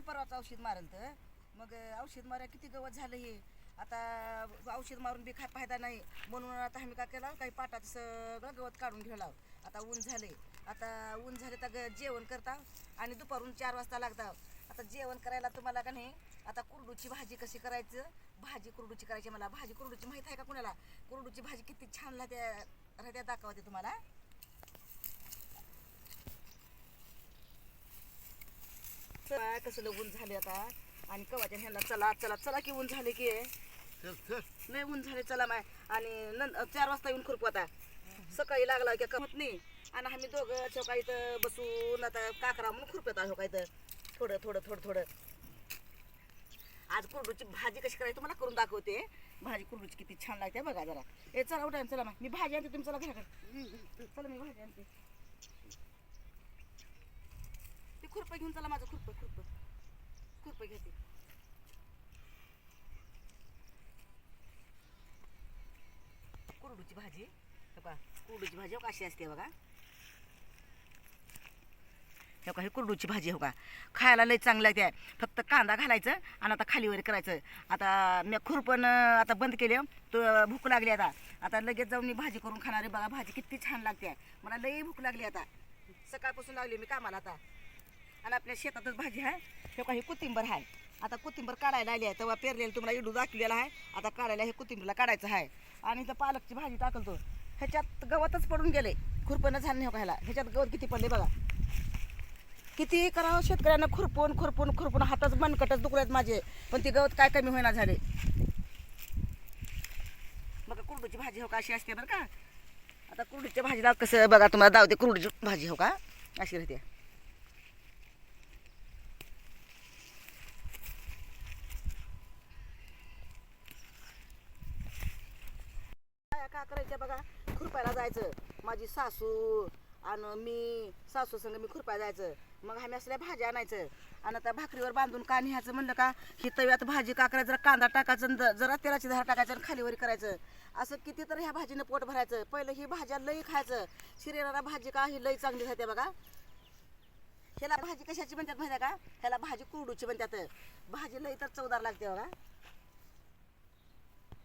काल परवाच औषध मारल तर. मग औषध मारा किती गवत झालं हे? आता औषध मारून बी काय फायदा नाही. म्हणून आता आम्ही काय केलं काही पाटात सगळं गवत काढून घेऊ आता ऊन झाले. आता ऊन झाले तर ग- जेवण करता आणि दुपारून चार वाजता लागता. आता जेवण करायला तुम्हाला का नाही आता कुरडूची भाजी कशी करायचं? भाजी कुरडूची करायची मला. भाजी कुरडूची माहीत आहे का कुणाला? कुरडूची भाजी किती छान राहते राहत्या दाखवते तुम्हाला. चला कसं ऊन झाले आता? आणि कवाच्या ह्यांना चला चला चला की ऊन झाले की. नाही ऊन झाले चला माय. आणि नं चार वाजता येऊन खुरपू आता. सकाळी लागला की कमत नाही. आणि आम्ही दोघं चौका इथं बसून आता काकरा म्हणून खुरपत आहो का इथं थोडं थोडं थोडं थोडं. आज कुरडूची भाजी कशी करायची तुम्हाला करून दाखवते. भाजी कुरडूची किती छान लागते बघा जरा. ए चला उठा चला मग मी भाजी आणते तुम्ही चला घराकडे. चला मी भाजी आणते ते खुरपं घेऊन चला माझं खुरपं खुरपं. खुरपं घेते कुरडूची भाजी. बघा कुरडूची भाजी हो कशी असते बघा. हे का ही कुरडूची भाजी हो का? खायला लई चांगली लागते फक्त कांदा घालायचं आणि आता खालीवर करायचं. आता मी खुरपण आता बंद केलं तर भूक लागली आता. आता लगेच जाऊन मी भाजी करून खाणार आहे. बघा भाजी किती छान लागते. मला लई भूक लागली आता. सकाळपासून लागली मी कामाला आता. आणि आपल्या शेतातच भाजी आहे. हे काही कोथिंबर आहे. आता कोथिंबर काढायला आली आहे तेव्हा पेरलेलं तुम्हाला इडू दाखवलेला आहे. आता काढायला हे कोथिंबीरला काढायचं आहे. आणि इथं पालकची भाजी टाकलतो ह्याच्यात गवतच पडून गेले. खुरपणं झालं नाही हो ह्याला ह्याच्यात गवत किती पडले बघा. किती करावं शेतकऱ्यांना खुरपून खुरपून खुरपून हातच मनकटच दुखलेत माझे. पण ती गवत काय कमी होईना झाले. बघा कुरडूची भाजी हो का? अशी असते बरं का? आता कुरडीच्या भाजीला कसं बघा तुम्हाला दावते कुरडूची भाजी हो का? अशी राहते. काय करायचं बघा? खुरपायला जायचं. माझी सासू आणि मी सासू संग मी खुरपाय जायचं. मग आम्ही असल्या भाज्या आणायचं. आणि आता भाकरीवर बांधून का न्यायचं म्हणलं का ही तव्यात भाजी का करायचं जरा कांदा टाकायचं जरा तेलाची धार टाकायचं आणि खालीवर करायचं. असं किती तर ह्या भाजीनं पोट भरायचं. पहिलं ही भाज्या लई खायचं. शरीराला भाजी का ही लई चांगली राहते बघा. ह्याला भाजी कशाची म्हणतात माहिती का? ह्याला भाजी कुरडूची म्हणतात. भाजी लई तर चवदार लागते बघा.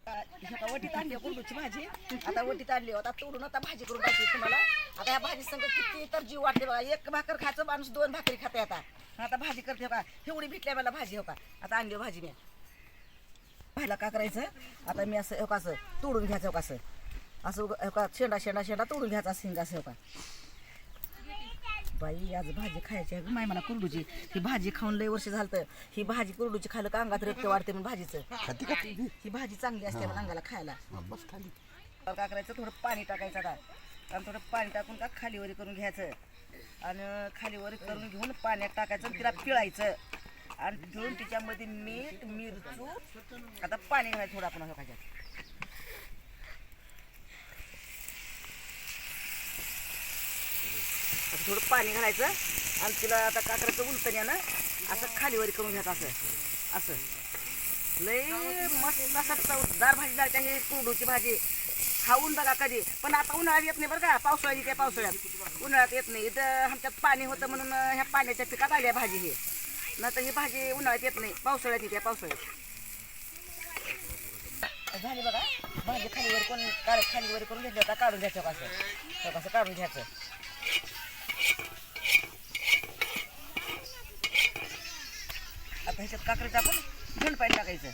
आता वटीत आणली कुरडूची भाजी. आता वटीत आणली आता तोडून आता भाजी करून टाकली तुम्हाला. आता या भाजी संग किती तर जीव वाटते बघा. एक भाकर खायचं माणूस दोन भाकरी खाते आता. आता भाजी करते का एवढी भेटल्या मला भाजी हो का? आता आणली हो भाजी मी. पाहिला का करायचं? आता मी असं हो का असं तोडून घ्यायचं हो का असं? असं हो का? शेंडा शेंडा शेंडा तोडून घ्यायचा सिंग असं हो का? हो बाई आज भाजी खायची आहे. माय मला कुरडूची. ही भाजी खाऊन लय वर्ष झालं ही भाजी कुरडूची खाल्लं का अंगात रक्त वाढते म्हणून भाजीचं. का? ही भाजी चांगली असते मला अंगाला खायला. बस खाली. काय करायचं थोडं पाणी टाकायचं आता. आणि थोडं पाणी टाकून का खालीवरी करून घ्यायचं. आणि खालीवरी करून घेऊन पाण्यात टाकायचं आणि तिला पिळायचं. आणि पिळून तिच्यामध्ये मीठ मिरचू आता पाणी घालायचं थोडं आपण ह्याच्यात थोडं पाणी घालायचं. आणि तिला आता काय करायचं उलटण्यानं असं खालीवर करून घ्यायचं असं. असं. लय मस्त असं चवदार भाजी लागते ही कोरडूची भाजी. खाऊन बघा कधी. पण आता उन्हाळ्यात येत नाही बरं का. पावसाळ्यात येते पावसाळ्यात? उन्हाळ्यात येत नाही. इथं आमच्यात पाणी होतं म्हणून ह्या पाण्याच्या पिकात आली आहे भाजी ही. नाही तर ही भाजी उन्हाळ्यात येत नाही. पावसाळ्यात येते पावसाळ्यात. झाली बघा. भाजी खालीवर कोण काढ खालीवर करून घेतली आता काढून घ्यायचं असं. असं काढून घ्यायचं. आता ह्याच्यात काकडे टाकून थंड पाणी टाकायचं.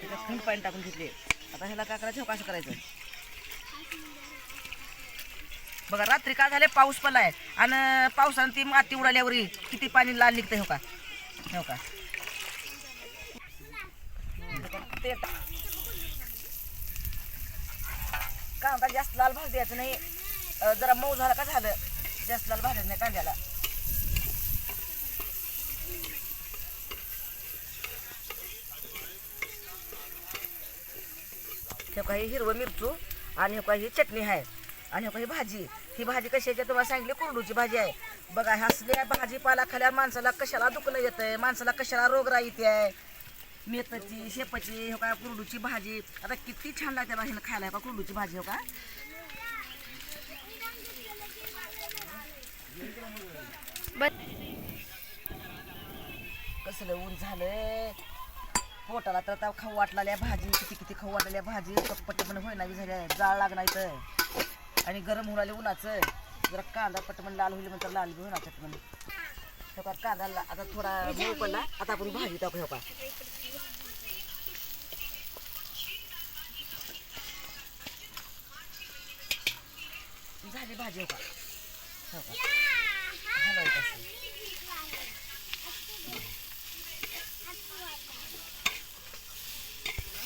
त्याच्यात थंड पाणी टाकून घेतले. आता ह्याला काय करायचं हो का असं करायचं? बघा रात्री काय झाले पाऊस पडलाय. आणि पावसानं ती माती उडाल्यावर किती पाणी लाल निघतं हो का? हो का? ते कांदा जास्त लाल भाज द्यायचं नाही. जरा मऊ झाला का झालं. जास्त लाल भाजायचं नाही कांद्याला. हे काही हिरवं मिरचू आणि हे काही चटणी आहे. आणि काही भाजी. ही भाजी कशाची आहे तुम्हाला सांगितली कुरडूची भाजी आहे. बघा ह्या भाजीपाला खाल्या माणसाला कशाला दुखणं येतंय? माणसाला कशाला रोगराई येते आहे मेथीची शेपाची हो का कुरडूची भाजी. आता किती छान लागते बघा हिनं खायला हो का कुरडूची भाजी हो का. कसलं ऊन झालंय. पोटाला तर आता खाऊ वाटलाल्या भाजी किती किती खाऊ वाटलेल्या भाजी चटपटी पण होईना झाल्या जाळ लागणार तर आणि गरम होऊन आले उन्हाचं. जरा कांदा पटमन लाल होईल म्हणतात लाल बी होणार पटमन हो कांदा आता थोडा पडला आता आपण भाजी टाकू हो का. झाली भाजी हो का? हो का? हलवायचं असं.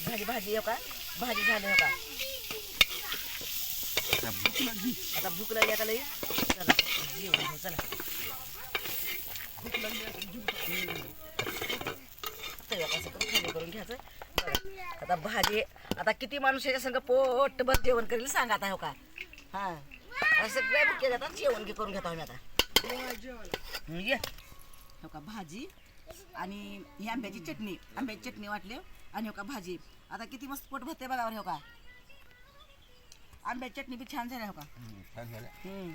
झाली भाजी हो का? भाजी झाली हो का? आता भूक लागली. आता लई. चला जेवण घेऊ चला. तर असं करून खाली करून घ्यायचं. आता भाजी आता किती माणूस याच्या संग पोटभर जेवण करेल सांगा आता हो का? हा. सगळ्या जेवण घे करून घेतो आम्ही आता. हं, ये. हो का भाजी आणि ही आंब्याची चटणी. आंब्याची चटणी वाटली आणि हो का भाजी. आता किती मस्त पोट भरते बघावर हो का आंब्याची चटणी बी छान झाली हो का छान झालं. हम्म.